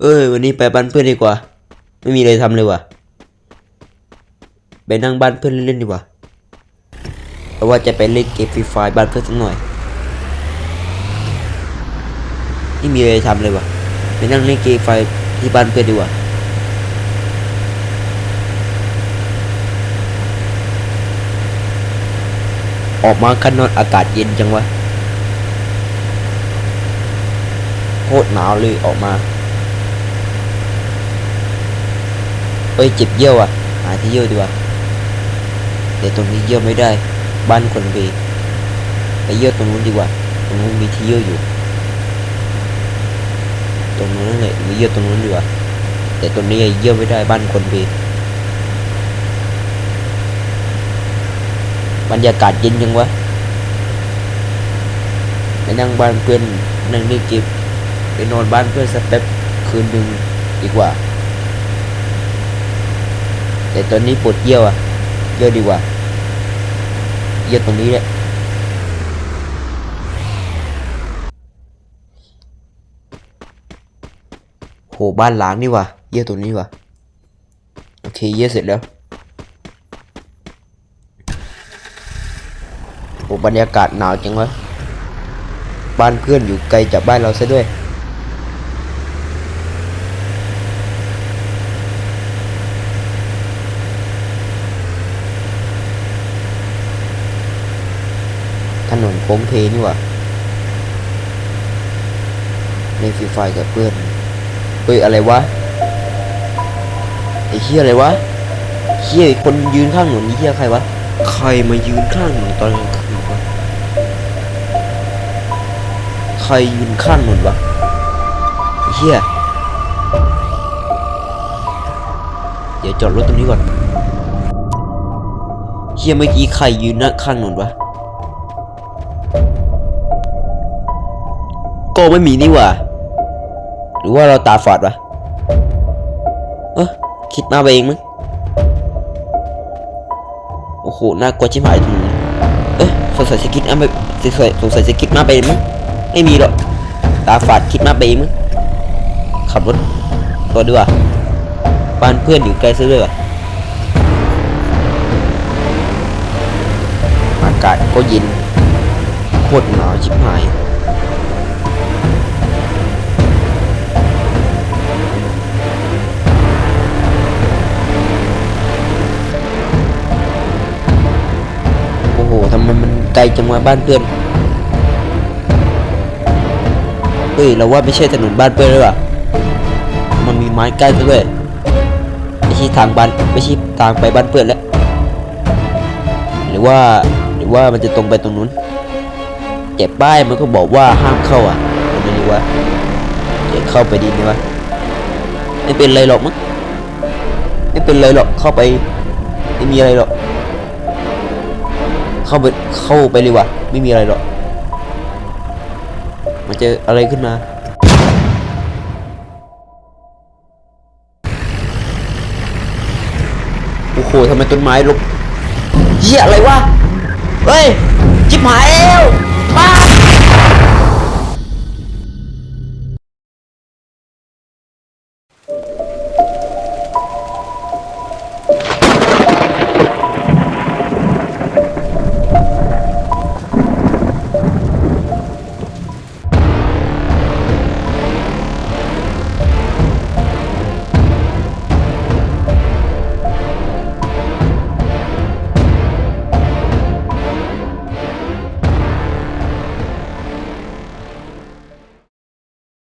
เอ้ยวันนี้ไปบ้านเพื่อนดีกว่า ไม่มีอะไรทำเลยว่ะไปนั่งบ้านเพื่อนเล่นๆดีกว่าเพราะว่าจะไปเล่นเกมฟรีไฟบ้านเพื่อนสักหน่อยไม่มีอะไรทำเลยว่ะไปนั่งเล่นเกมไฟที่บ้านเพื่อนดีกว่าออกมาข้างนอกอากาศเย็นจังวะโคตรหนาวเลยออกมา เอ้ยเจ็บเยี่ยวอะ หาที่เยี่ยวดีกว่าแต่ตรงนี้เยี่ยวไม่ได้ บ้านคนไปไปเยี่ยวตรงนู้นดีกว่า ตรงนู้นมีที่เยี่ยวอยู่ ตรงนู้นนั่นแหละมีเยี่ยวตรงนู้นดีกว่า แต่ตรงนี้เยี่ยวไม่ได้บ้านคนไปบรรยากาศเย็นยังวะไปนั่งบ้านเพื่อนนั่งเล่นเกมไปนอนบ้านเพื่อนสักแป๊บคืนหนึ่งดีกว่า แต่ตอนนี้ปวดเยี่ยวอะเยี่ยวดีกว่า เยี่ยวตรงนี้แหละโหบ้านล้างนี่ว่ะเยี่ยวตรงนี้ว่ะโอเคเยี่ยวเสร็จแล้วโหบรรยากาศหนาวจังวะบ้านเพื่อนอยู่ไกลจากบ้านเราซะด้วย ถนน โค้งเพนี่ว่าในฟรีไฟกับเพื่อนเฮ้ยอะไรวะไอ้เฮียอะไรวะเฮียคนยืนข้างถนนนี่เฮียใครวะใครมายืนข้างถนนตอนกลางคืนวะใครยืนข้างถนนวะเฮียเดี๋ยวจอดรถตรงนี้ก่อนเฮียเมื่อกี้ใครยืนหน้าข้างถนนวะ ก็ไม่มีนี่หว่าหรือว่าเราตาฝาดวะเออคิดมาไปเองมั้งโอ้โหน่ากลัวชิบหายตรงเอ้ยสงสัยสกิดมาไปสงสัยสงสัยสกิดมาไปมั้งไม่มีหรอกตาฝาดคิดมาไปเองมั้งขับรถตัวดีกว่าบ้านเพื่อนอยู่ไกลซะด้วยว่ะอากาศก็เย็นโคตรหนาวชิบหาย ไกลจังวะบ้านเพื่อนเฮ้ยเราว่าไม่ใช่ถนนบ้านเพื่อนหรือเปล่ามันมีไม้กั้ซะด้วยไม่ใช่ทางบ้านไม่ใช่ทางไปบ้านเพื่อนแล้วหรือว่าหรือว่ามันจะตรงไปตรงนู้นเก็บป้ายมันก็บอกว่าห้ามเข้าอะทำไมดีวะจะเข้าไปดีไหมวะไม่เป็นไรหรอกมั้งไม่เป็นไรหรอกเข้าไปไม่มีอะไรหรอก เข้าไปเข้าไปเลยว่ะไม่มีอะไรหรอกมันจะอะไรขึ้นมาโอ้โหทำไมต้นไม้ลุกเหี้ยอะไรวะเฮ้ยจิบหายแล้ว